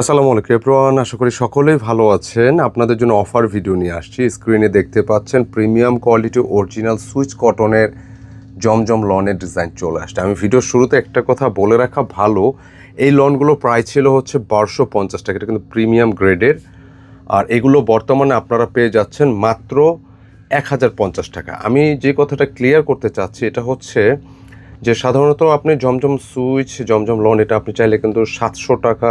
আসসালামু আলাইকুম এপ্রোয়ান আশা করি সকলেই ভালো আছেন। আপনাদের জন্য অফার ভিডিও নিয়ে আসছি। স্ক্রিনে দেখতে পাচ্ছেন প্রিমিয়াম কোয়ালিটি অরিজিনাল সুইচ কটনের জমজম লনের ডিজাইন চলে আসছে। আমি ভিডিওর শুরুতে একটা কথা বলে রাখা ভালো, এই লনগুলো প্রায় ছিল হচ্ছে বারোশো পঞ্চাশ টাকা, এটা কিন্তু প্রিমিয়াম গ্রেডের। আর এগুলো বর্তমানে আপনারা পেয়ে যাচ্ছেন মাত্র এক হাজার পঞ্চাশ টাকা। আমি যে কথাটা ক্লিয়ার করতে চাচ্ছি, এটা হচ্ছে যে সাধারণত আপনি জমজম সুইচ, জমজম লন, এটা আপনি চাইলে কিন্তু সাতশো টাকা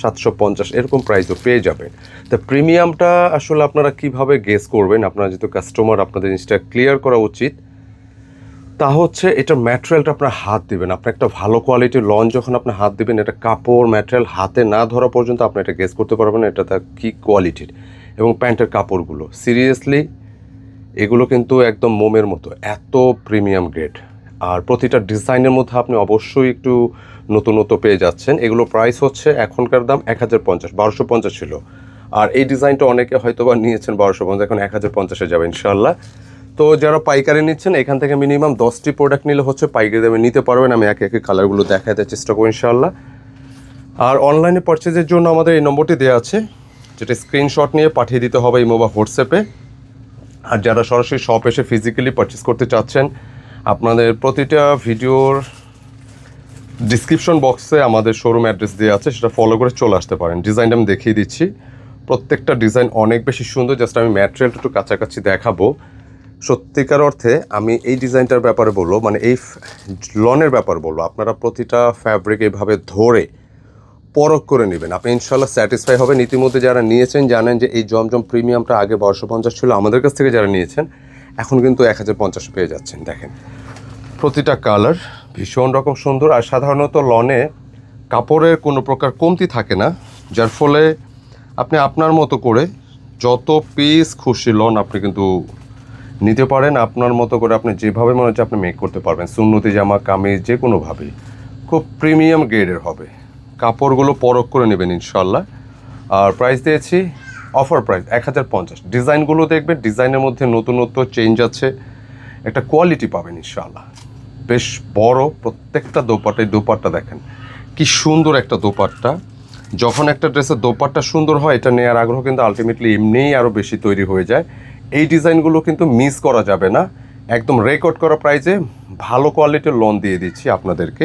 সাতশো পঞ্চাশ, এরকম প্রাইসও পেয়ে যাবেন। তা প্রিমিয়ামটা আসলে আপনারা কীভাবে গেস করবেন? আপনারা যেহেতু কাস্টমার আপনাদের জিনিসটা ক্লিয়ার করা উচিত। তা হচ্ছে এটার ম্যাটেরিয়ালটা আপনার হাত দিবেন। আপনি একটা ভালো কোয়ালিটির লন যখন আপনি হাত দিবেন, এটা কাপড় ম্যাটেরিয়াল হাতে না ধরা পর্যন্ত আপনি এটা গেস করতে পারবেন এটা তার কী কোয়ালিটির এবং প্যান্টের কাপড়গুলো সিরিয়াসলি এগুলো কিন্তু একদম মোমের মতো, এত প্রিমিয়াম গ্রেড আর প্রতিটা ডিজাইনের মধ্যে আপনি অবশ্যই একটু নতুনত্ব পেয়ে যাচ্ছেন। এগুলো প্রাইস হচ্ছে এখনকার দাম এক হাজার পঞ্চাশ, বারোশো পঞ্চাশ ছিল। আর এই ডিজাইনটা অনেকে হয়তো বা নিয়েছেন বারোশো পঞ্চাশ, এখন এক হাজার পঞ্চাশে যাবে ইনশাল্লাহ তো যারা পাইকারি নিচ্ছেন, এখান থেকে মিনিমাম দশটি প্রোডাক্ট নিলে হচ্ছে পাইকারি দামে নিতে পারবেন। আমি একে একে কালারগুলো দেখাতে চেষ্টা করব ইনশাল্লাহ আর অনলাইনে পারচেজের জন্য আমাদের এই নম্বরটি দেওয়া আছে, যেটা স্ক্রিনশট নিয়ে পাঠিয়ে দিতে হবে ইমো বা হোয়াটসঅ্যাপে আর যারা সরাসরি শপ এসে ফিজিক্যালি পারচেস করতে চাচ্ছেন, আপনাদের প্রতিটা ভিডিওর ডিসক্রিপশন বক্সে আমাদের শোরুম অ্যাড্রেস দেওয়া আছে, সেটা ফলো করে চলে আসতে পারেন। ডিজাইনটা আমি দেখিয়ে দিচ্ছি। প্রত্যেকটা ডিজাইন অনেক বেশি সুন্দর জাস্ট আমি ম্যাটেরিয়ালটা একটু কাছাকাছি দেখাবো। সত্যিকার অর্থে আমি এই ডিজাইনটার ব্যাপারে বলব মানে এই লনের ব্যাপার বলব। আপনারা প্রতিটা ফ্যাব্রিক এভাবে ধরে পরখ করে নেবেন। আপনি ইনশাল্লাহ স্যাটিসফাই হবেন। ইতিমধ্যে যারা নিয়েছেন জানেন যে এই জমজম প্রিমিয়ামটা আগে বারোশো পঞ্চাশ ছিল, আমাদের কাছ থেকে যারা নিয়েছেন, এখন কিন্তু এক হাজার পঞ্চাশ পেয়ে যাচ্ছেন। দেখেন, প্রতিটা কালার ভীষণ রকম সুন্দর আর সাধারণত লনে কাপড়ের কোনো প্রকার কমতি থাকে না, যার ফলে আপনি আপনার মতো করে যত পিস খুশি লন আপনি কিন্তু নিতে পারেন, আপনার মতো করে আপনি যেভাবে মনে হচ্ছে আপনি মেক করতে পারবেন। সুন্নতি, জামা, কামিজ, যে কোনোভাবেই। খুব প্রিমিয়াম গ্রেডের হবে। কাপড়গুলো পরখ করে নেবেন ইনশাল্লাহ আর প্রাইস দিয়েছি অফার প্রাইস এক হাজার পঞ্চাশ। ডিজাইনগুলো দেখবেন ডিজাইনের মধ্যে নতুনত্ব চেঞ্জ আছে। একটা কোয়ালিটি পাবেন ইনশাল্লাহ বেশ বড় প্রত্যেকটা দোপাট্টায় দোপাট্টা দেখেন। কি সুন্দর একটা দোপাট্টা। যখন একটা ড্রেসের দোপাট্টা সুন্দর হয়, এটা নেওয়ার আগ্রহ কিন্তু আলটিমেটলি এমনিই আরও বেশি তৈরি হয়ে যায়। এই ডিজাইনগুলো কিন্তু মিস করা যাবে না। একদম রেকর্ড করা প্রাইজে ভালো কোয়ালিটির লোন দিয়ে দিচ্ছি আপনাদেরকে।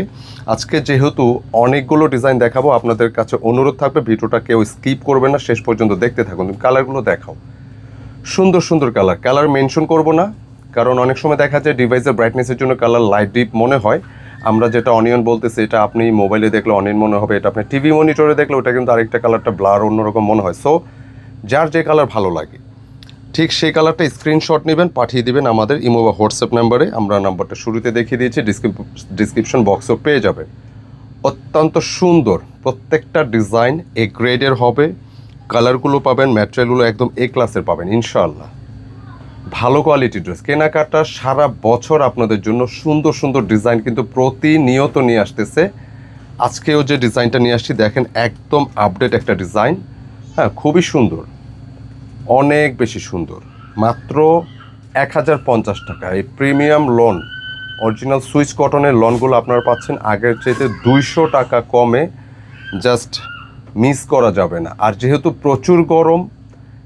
আজকে যেহেতু অনেকগুলো ডিজাইন দেখাবো, আপনাদের কাছে অনুরোধ থাকবে, ভিডিওটা কেউ স্কিপ করবে না। শেষ পর্যন্ত দেখতে থাকুন। কালারগুলো দেখাও। সুন্দর সুন্দর কালার কালার মেনশন করব না। কারণ অনেক সময় দেখা যায় ডিভাইসের ব্রাইটনেসের জন্য কালার লাইট ডিপ মনে হয়। আমরা যেটা অনিয়ন বলতেছি, এটা আপনি মোবাইলে দেখলে অনিয়ন মনে হবে, এটা আপনি টিভি মনিটরে দেখলে ওটা কিন্তু আরেকটা কালারটা ব্লার অন্যরকম মনে হয়। সো যার যে কালার ভালো লাগে, ঠিক সেই কালারটা স্ক্রিনশট নেবেন, পাঠিয়ে দিবেন আমাদের ইমো বা হোয়াটসঅ্যাপ নাম্বারে। আমরা নাম্বারটা শুরুতে দেখিয়ে দিয়েছি ডিসক্রিপশন বক্সও পেয়ে যাবে। অত্যন্ত সুন্দর, প্রত্যেকটা ডিজাইন এ গ্রেডের হবে কালারগুলো পাবেন ম্যাটেরিয়ালগুলো একদম এ ক্লাসের পাবেন, ইনশাআল্লাহ। ভালো কোয়ালিটির ড্রেস কেনাকাটা সারা বছর আপনাদের জন্য সুন্দর সুন্দর ডিজাইন কিন্তু প্রতিনিয়ত নিয়ে আসতেছে। আজকেও যে ডিজাইনটা নিয়ে আসছি, দেখেন একদম আপডেট একটা ডিজাইন হ্যাঁ খুবই সুন্দর। অনেক বেশি সুন্দর। মাত্র এক হাজার পঞ্চাশ টাকা। এই প্রিমিয়াম লোন অরিজিনাল সুইচ কটনের লোনগুলো আপনারা পাচ্ছেন। আগের চাইতে দুইশো টাকা কমে। জাস্ট মিস করা যাবে না। আর যেহেতু প্রচুর গরম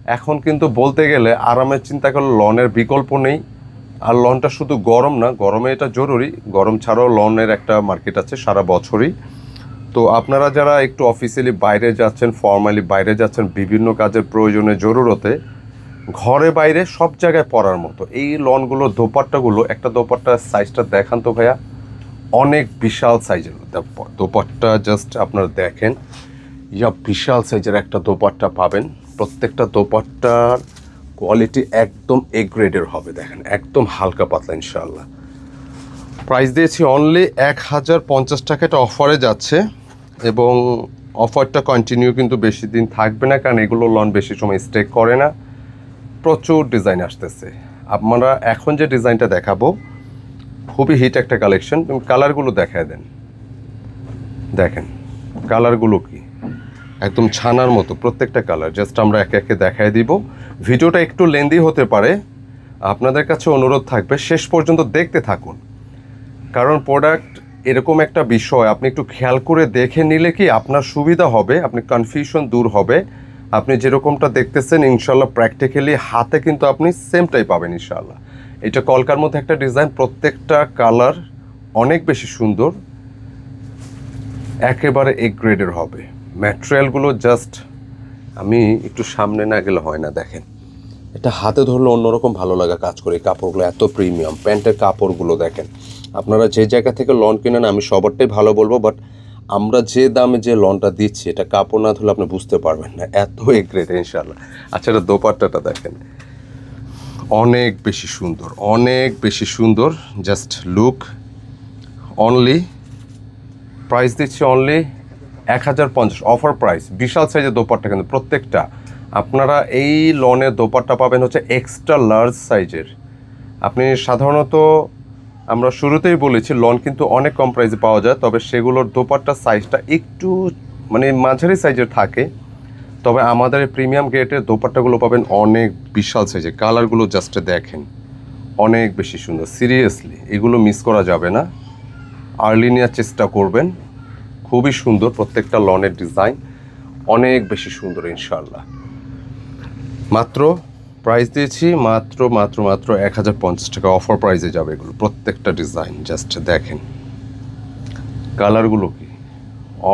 এখন কিন্তু বলতে গেলে আরামের চিন্তা করলে লনের বিকল্প নেই। আর লনটা শুধু গরম না, গরমে এটা জরুরি। গরম ছাড়াও লনের একটা মার্কেট আছে সারা বছরই। তো আপনারা যারা একটু অফিসিয়ালি বাইরে যাচ্ছেন, ফর্মালি বাইরে যাচ্ছেন, বিভিন্ন কাজের প্রয়োজনে জরুরতে, ঘরে বাইরে সব জায়গায় পরার মতো। এই লনগুলো, দোপাট্টাগুলো, একটা দোপাট্টার সাইজটা দেখান তো ভাইয়া। অনেক বিশাল সাইজের দোপাট্টা জাস্ট আপনারা দেখেন। ইয়া, বিশাল সাইজের একটা দোপাট্টা পাবেন। প্রত্যেকটা দোপাট্টার কোয়ালিটি একদম এ গ্রেডের হবে, দেখেন, একদম হালকা পাতলা ইনশাল্লাহ প্রাইস দিয়েছি অনলি এক হাজার পঞ্চাশ টাকা এটা অফারে যাচ্ছে এবং অফারটা কন্টিনিউ কিন্তু বেশি দিন থাকবে না, কারণ এগুলো লন বেশি সময় স্টে করে না। প্রচুর ডিজাইন আসতেছে। আপনারা এখন যে ডিজাইনটা দেখাবো, খুবই হিট একটা কালেকশন কালারগুলো দেখায় দেন। দেখেন কালারগুলো কি? একদম ছানার মতো, প্রত্যেকটা কালার জাস্ট আমরা একে একে দেখায় দিব। ভিডিওটা একটু লেন্দি হতে পারে। আপনাদের কাছে অনুরোধ থাকবে, শেষ পর্যন্ত দেখতে থাকুন। কারণ প্রোডাক্ট এরকম একটা বিষয়, আপনি একটু খেয়াল করে দেখে নিলে কি আপনার সুবিধা হবে, আপনি কনফিউশন দূর হবে। আপনি যেরকমটা দেখতেছেন ইনশাল্লাহ প্র্যাকটিক্যালি হাতে কিন্তু আপনি সেমটাই পাবেন ইনশাল্লাহ এটা কলকার মধ্যে একটা ডিজাইন প্রত্যেকটা কালার অনেক বেশি সুন্দর, একেবারে এ গ্রেডের হবে। ম্যাটেরিয়ালগুলো জাস্ট আমি একটু সামনে না গেলে হয় না, দেখেন। এটা হাতে ধরলে অন্যরকম ভালো লাগা কাজ করে, এই কাপড়গুলো এত প্রিমিয়াম প্যান্টের কাপড়গুলো দেখেন। আপনারা যে জায়গা থেকে লন কিনেন, আমি সবারটাই ভালো বলব বাট আমরা যে দামে যে লনটা দিচ্ছি, এটা কাপড় না ধরলে আপনি বুঝতে পারবেন না, এত এ গ্রেড ইনশাল্লাহ আচ্ছা এটা দোপাট্টাটা দেখেন। অনেক বেশি সুন্দর, অনেক বেশি সুন্দর জাস্ট লুক অনলি প্রাইস দিচ্ছি অনলি এক হাজার পঞ্চাশ অফার প্রাইস বিশাল সাইজের দোপাট্টা কিন্তু প্রত্যেকটা। আপনারা এই লনের দোপাট্টা পাবেন হচ্ছে এক্সট্রা লার্জ সাইজের আপনি সাধারণত আমরা শুরুতেই বলেছি লন কিন্তু অনেক কম প্রাইসে পাওয়া যায়, তবে সেগুলোর দোপাট্টার সাইজটা একটু মানে মাঝারি সাইজের থাকে। তবে আমাদের প্রিমিয়াম গ্রেটের দোপাট্টাগুলো পাবেন অনেক বিশাল সাইজের কালারগুলো জাস্ট দেখেন, অনেক বেশি সুন্দর। সিরিয়াসলি এগুলো মিস করা যাবে না। আর্লি নেওয়ার চেষ্টা করবেন। খুবই সুন্দর প্রত্যেকটা লনের ডিজাইন, অনেক বেশি সুন্দর ইনশাল্লাহ মাত্র প্রাইস দিয়েছি, মাত্র মাত্র মাত্র এক হাজার পঞ্চাশ টাকা অফার প্রাইসে যাবে এগুলো, প্রত্যেকটা ডিজাইন জাস্ট দেখেন। কালারগুলো কি?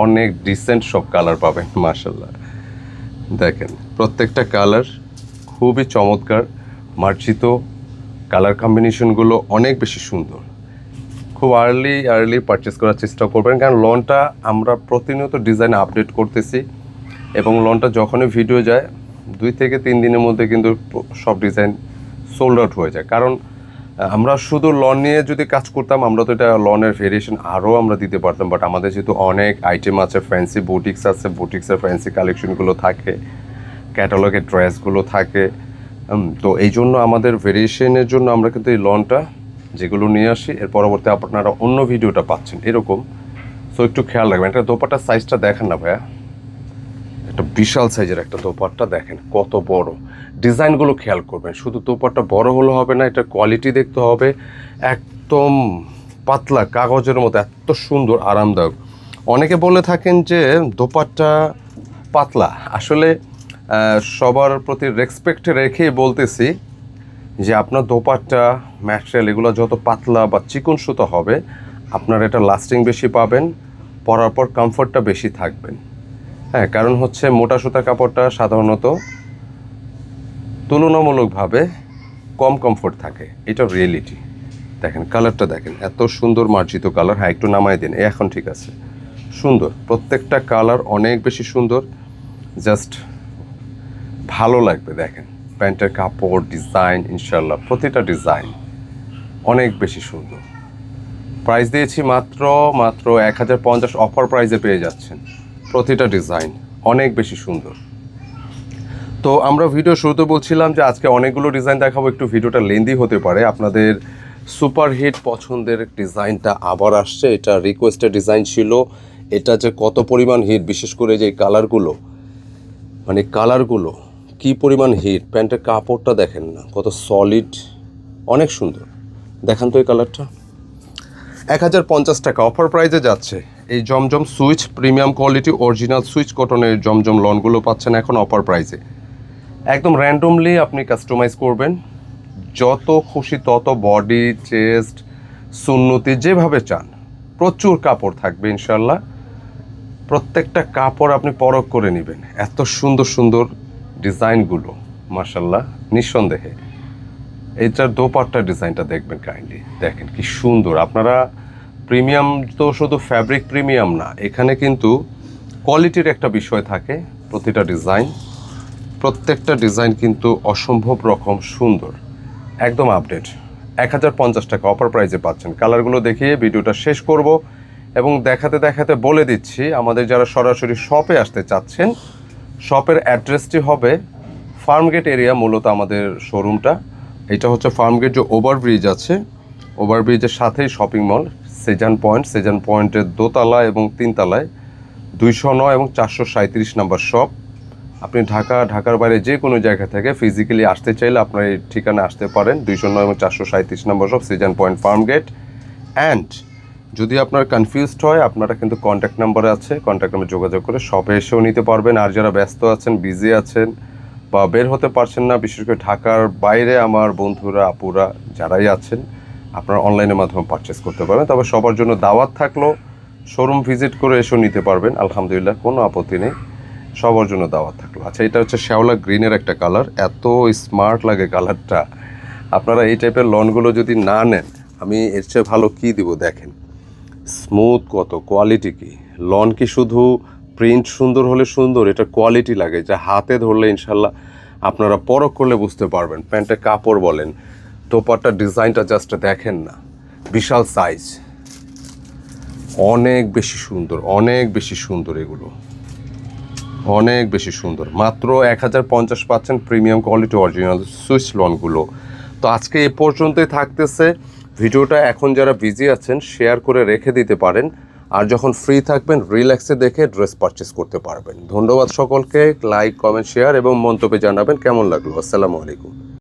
অনেক ডিসেন্ট সব কালার পাবেন মার্শাল্লাহ দেখেন, প্রত্যেকটা কালার খুবই চমৎকার, মার্জিত কালার কম্বিনেশনগুলো অনেক বেশি সুন্দর। খুব আর্লি আর্লি পারচেস করার চেষ্টা করবেন। কারণ লনটা আমরা প্রতিনিয়ত ডিজাইন আপডেট করতেছি এবং লনটা যখনই ভিডিও যায়, দুই থেকে তিন দিনের মধ্যে কিন্তু সব ডিজাইন সোল্ড আউট হয়ে যায়। কারণ আমরা শুধু লন নিয়ে যদি কাজ করতাম, আমরা তো এটা লনের ভেরিয়েশন আরও আমরা দিতে পারতাম। বাট আমাদের যেহেতু অনেক আইটেম আছে ফ্যান্সি বুটিক্স আছে বুটিক্সের ফ্যান্সি কালেকশনগুলো থাকে ক্যাটালগের ড্রেসগুলো থাকে তো এই জন্য আমাদের ভেরিয়েশনের জন্য আমরা কিন্তু এই লনটা যেগুলো নিয়ে আসি, এর পরবর্তী আপনারা অন্য ভিডিওটা পাচ্ছেন, এরকম। সো একটু খেয়াল রাখবেন একটা দোপাটার সাইজটা দেখেন না ভাইয়া। একটা বিশাল সাইজের একটা দোপাট্টা দেখেন, কত বড়। ডিজাইনগুলো খেয়াল করবেন, শুধু দোপাট্টা বড় হলে হবে না, এটা কোয়ালিটি দেখতে হবে। একদম পাতলা, কাগজের মতো, এত সুন্দর, আরামদায়ক। অনেকে বলে থাকেন যে দোপাট্টা পাতলা। আসলে সবার প্রতি রেসপেক্ট রেখেই বলতেছি যে আপনার দোপাট্টা ম্যাটেরিয়াল এগুলো যত পাতলা বা চিকন সুতো হবে, আপনার এটা লাস্টিং বেশি পাবেন, পরার পর কমফোর্টটা বেশি থাকবেন। হ্যাঁ কারণ হচ্ছে মোটা সুতা কাপড়টা সাধারণত তুলনামূলকভাবে কম কমফোর্ট থাকে। এটা রিয়েলিটি দেখেন কালারটা দেখেন, এত সুন্দর মার্জিত কালার হ্যাঁ একটু নামাই দিন এখন ঠিক আছে। সুন্দর, প্রত্যেকটা কালার অনেক বেশি সুন্দর জাস্ট ভালো লাগবে, দেখেন। প্যান্টের কাপড়, ডিজাইন ইনশাল্লাহ প্রতিটা ডিজাইন অনেক বেশি সুন্দর। প্রাইস দিয়েছি মাত্র মাত্র এক হাজার পঞ্চাশ অফার প্রাইসে পেয়ে যাচ্ছেন। প্রতিটা ডিজাইন অনেক বেশি সুন্দর। তো আমরা ভিডিও শুরুতে বলছিলাম যে আজকে অনেকগুলো ডিজাইন দেখাবো, একটু ভিডিওটা লেন্দি হতে পারে। আপনাদের সুপারহিট পছন্দের ডিজাইনটা আবার আসছে। এটা রিকোয়েস্টেড ডিজাইন ছিল। এটা যে কত পরিমাণ হিট, বিশেষ করে যে কালারগুলো মানে কালারগুলো কি পরিমাণ হিট প্যান্টের কাপড়টা দেখেন না, কত সলিড অনেক সুন্দর। দেখান তো এই কালারটা এক হাজার পঞ্চাশ টাকা অফার প্রাইজে যাচ্ছে। এই Zamzam Swiss premium quality original Swiss কটনের জমজম লনগুলো পাচ্ছেন এখন অফার প্রাইজে একদম র্যান্ডমলি আপনি কাস্টমাইজ করবেন। যত খুশি তত বডি চেস্ট সুন্নতি যেভাবে চান, প্রচুর কাপড় থাকবে ইনশাল্লাহ প্রত্যেকটা কাপড় আপনি পরখ করে নেবেন। এত সুন্দর সুন্দর ডিজাইনগুলো মার্শাল্লাহ নিঃসন্দেহে। এইটার দোপাট্টার ডিজাইনটা দেখবেন কাইন্ডলি দেখেন কি সুন্দর। আপনারা প্রিমিয়াম তো শুধু ফ্যাব্রিক প্রিমিয়াম না, এখানে কিন্তু কোয়ালিটির একটা বিষয় থাকে, প্রতিটা ডিজাইন। প্রত্যেকটা ডিজাইন কিন্তু অসম্ভব রকম সুন্দর। একদম আপডেট এক হাজার পঞ্চাশ টাকা অফার প্রাইজে পাচ্ছেন। কালারগুলো দেখিয়ে ভিডিওটা শেষ করব এবং দেখাতে দেখাতে বলে দিচ্ছি, আমাদের যারা সরাসরি শপে আসতে চাচ্ছেন শপের অ্যাড্রেসটি হবে ফার্মগেট এরিয়া মূলত আমাদের শোরুমটা। এটা হচ্ছে ফার্মগেট যে ওভারব্রিজ আছে, ওভারব্রিজের সাথেই shopping mall, Sezan point, Sezan পয়েন্টের দোতলা এবং তিনতলায় দুইশো নয় এবং চারশো সাঁত্রিশ নাম্বার শপ। আপনি ঢাকা, ঢাকার বাইরে যে কোনো জায়গা থেকে ফিজিক্যালি আসতে চাইলে আপনার এই ঠিকানা আসতে পারেন, দুইশো নয় এবং চারশো সাঁত্রিশ নম্বর সব season point farm gate and যদি আপনার কনফিউজড হয়, আপনারা কিন্তু কন্ট্যাক্ট নাম্বারে আছে কন্ট্যাক্ট নাম্বার যোগাযোগ করে শপে এসেও নিতে পারবেন। আর যারা ব্যস্ত আছেন বিজি আছেন বা বের হতে পারছেন না, বিশেষ করে ঢাকার বাইরে আমার বন্ধুরা, আপুরা যারাই আছেন, আপনারা অনলাইনের মাধ্যমে পারচেস করতে পারবেন তবে সবার জন্য দাওয়াত থাকল শোরুম ভিজিট করে এসেও নিতে পারবেন। আলহামদুলিল্লাহ, কোনো আপত্তি নেই, সবার জন্য দাওয়াত থাকল। আচ্ছা এটা হচ্ছে শ্যাওলা গ্রিনের একটা কালার এত স্মার্ট লাগে কালারটা আপনারা এই টাইপের লনগুলো যদি না নেন, আমি এর চেয়ে ভালো কী দিব দেখেন। স্মুথ কত কোয়ালিটি কি? লন কি শুধু প্রিন্ট সুন্দর হলে সুন্দর, এটা কোয়ালিটি লাগে যা হাতে ধরলে ইনশাল্লাহ আপনারা পরখ করলে বুঝতে পারবেন। প্যান্টের কাপড় বলেন টোপারটা ডিজাইনটা জাস্ট দেখেন না, বিশাল সাইজ অনেক বেশি সুন্দর, অনেক বেশি সুন্দর এগুলো। অনেক বেশি সুন্দর। মাত্র এক হাজার পঞ্চাশ পাচ্ছেন প্রিমিয়াম কোয়ালিটি অরিজিনাল সুইচ লনগুলো তো আজকে এ পর্যন্তই থাকতেছে। ভিডিওটা এখন যারা বিজি আছেন শেয়ার করে রেখে দিতে পারেন। আর যখন ফ্রি থাকবেন রিল্যাক্সে দেখে ড্রেস পারচেস করতে পারবেন। ধন্যবাদ সকলকে। লাইক কমেন্ট শেয়ার এবং মন্তব্যে জানাবেন। কেমন লাগল? আসসালামু আলাইকুম।